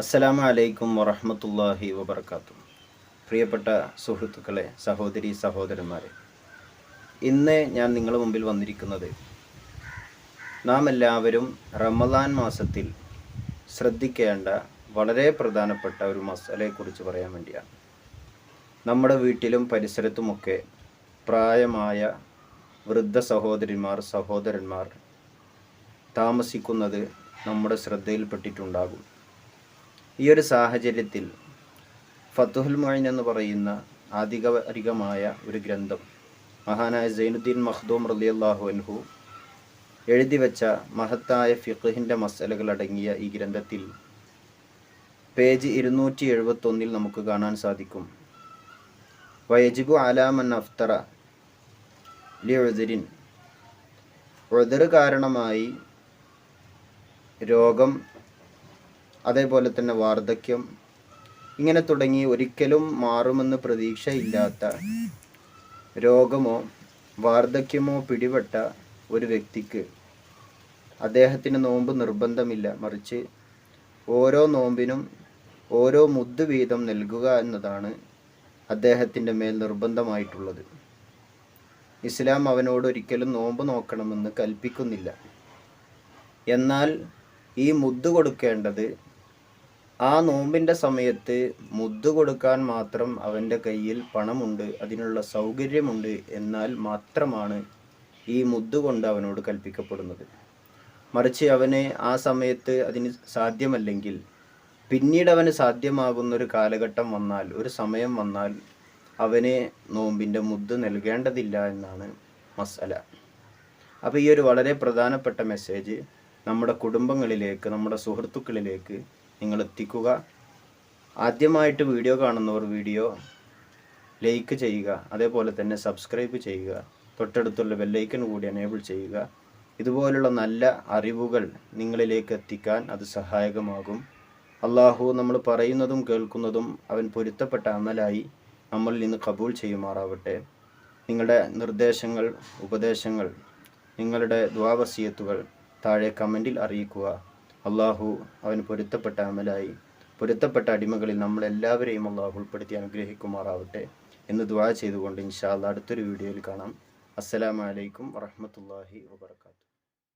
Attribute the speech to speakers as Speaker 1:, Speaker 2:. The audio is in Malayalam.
Speaker 1: അസ്സലാമു അലൈക്കും വറഹമത്തല്ലാഹി വബർക്കാത്തു പ്രിയപ്പെട്ട സുഹൃത്തുക്കളെ സഹോദരി സഹോദരന്മാരെ ഇന്ന് ഞാൻ നിങ്ങളുടെ മുമ്പിൽ വന്നിരിക്കുന്നത് നാം എല്ലാവരും റമദാൻ മാസത്തിൽ ശ്രദ്ധിക്കേണ്ട വളരെ പ്രധാനപ്പെട്ട ഒരു മസലയെക്കുറിച്ച് പറയാൻ വേണ്ടിയാണ്. നമ്മുടെ വീട്ടിലും പരിസരത്തുമൊക്കെ പ്രായമായ വൃദ്ധ സഹോദരിമാർ സഹോദരന്മാർ താമസിക്കുന്നത് നമ്മുടെ ശ്രദ്ധയിൽപ്പെട്ടിട്ടുണ്ടാകും. ഈ ഒരു സാഹചര്യത്തിൽ ഫത്തുഹുൽ മൊയിൻ എന്ന് പറയുന്ന ആധികാരികമായ ഒരു ഗ്രന്ഥം മഹാനായ സൈനുദ്ദീൻ മഖ്ദൂം റലിയല്ലാഹു അൻഹു എഴുതി വെച്ച മഹത്തായ ഫിഖിന്റെ മസലകൾ അടങ്ങിയ ഈ ഗ്രന്ഥത്തിൽ പേജ് ഇരുന്നൂറ്റി എഴുപത്തൊന്നിൽ നമുക്ക് കാണാൻ സാധിക്കും. വയജിബു അലാമൻ അഫ്തറ ലി ഉദർ കാരണമായി രോഗം അതേപോലെ തന്നെ വാർദ്ധക്യം ഇങ്ങനെ തുടങ്ങി ഒരിക്കലും മാറുമെന്ന് പ്രതീക്ഷയില്ലാത്ത രോഗമോ വാർദ്ധക്യമോ പിടിപെട്ട ഒരു വ്യക്തിക്ക് അദ്ദേഹത്തിന് നോമ്പ് നിർബന്ധമില്ല. മറിച്ച് ഓരോ നോമ്പിനും ഓരോ മുദ്ദ് വീതം നൽകുക എന്നതാണ് അദ്ദേഹത്തിന്റെ മേൽ നിർബന്ധമായിട്ടുള്ളത്. ഇസ്ലാം അവനോട് ഒരിക്കലും നോമ്പ് നോക്കണമെന്ന് കൽപ്പിക്കുന്നില്ല. എന്നാൽ ഈ മുദ്ദ് കൊടുക്കേണ്ടത് ആ നോമ്പിന്റെ സമയത്ത് മുദ്ദ് കൊടുക്കാൻ മാത്രം അവന്റെ കയ്യിൽ പണമുണ്ട് അതിനുള്ള സൗകര്യമുണ്ട് എന്നാൽ മാത്രമാണ് ഈ മുദ്ദ് കൊണ്ട് അവനോട് കൽപ്പിക്കപ്പെടുന്നത്. മറിച്ച് അവന് ആ സമയത്ത് അതിന് സാധ്യമല്ലെങ്കിൽ പിന്നീട് അവന് സാധ്യമാകുന്ന ഒരു കാലഘട്ടം വന്നാൽ ഒരു സമയം വന്നാൽ അവന് നോമ്പിന്റെ മുദ്ദ് നൽകേണ്ടതില്ല എന്നാണ് മസല അപ്പോൾ ഈ ഒരു വളരെ പ്രധാനപ്പെട്ട മെസ്സേജ് നമ്മുടെ കുടുംബങ്ങളിലേക്ക് നമ്മുടെ സുഹൃത്തുക്കളിലേക്ക് നിങ്ങൾ എത്തിക്കുക ആദ്യമായിട്ട് വീഡിയോ കാണുന്നവർ വീഡിയോ ലൈക്ക് ചെയ്യുക. അതേപോലെ തന്നെ സബ്സ്ക്രൈബ് ചെയ്യുക. തൊട്ടടുത്തുള്ള ബെല്ലൈക്കൺ കൂടി എനേബിൾ ചെയ്യുക. ഇതുപോലുള്ള നല്ല അറിവുകൾ നിങ്ങളിലേക്ക് എത്തിക്കാൻ അത് സഹായകമാകും. അള്ളാഹു നമ്മൾ പറയുന്നതും കേൾക്കുന്നതും അവൻ പൊരുത്തപ്പെട്ട അമലായി നമ്മളിൽ നിന്ന് കബൂൾ ചെയ്യുമാറാവട്ടെ. നിങ്ങളുടെ നിർദ്ദേശങ്ങൾ ഉപദേശങ്ങൾ നിങ്ങളുടെ ദ്വാവസീയത്തുകൾ താഴെ കമന്റിൽ അറിയിക്കുക. അള്ളാഹു അവൻ പൊരുത്തപ്പെട്ട അമലായി പൊരുത്തപ്പെട്ട അടിമകളിൽ നമ്മളെല്ലാവരെയും അള്ളാഹു ഉൾപ്പെടുത്തി അനുഗ്രഹിക്കുമാറാവട്ടെ എന്ന് ദ്വാ ചെയ്തുകൊണ്ട് ഇൻഷാല്ല അടുത്തൊരു വീഡിയോയിൽ കാണാം. അസ്സലാമലൈക്കും വറഹമത്തല്ലാഹി വാബർക്കാത്തു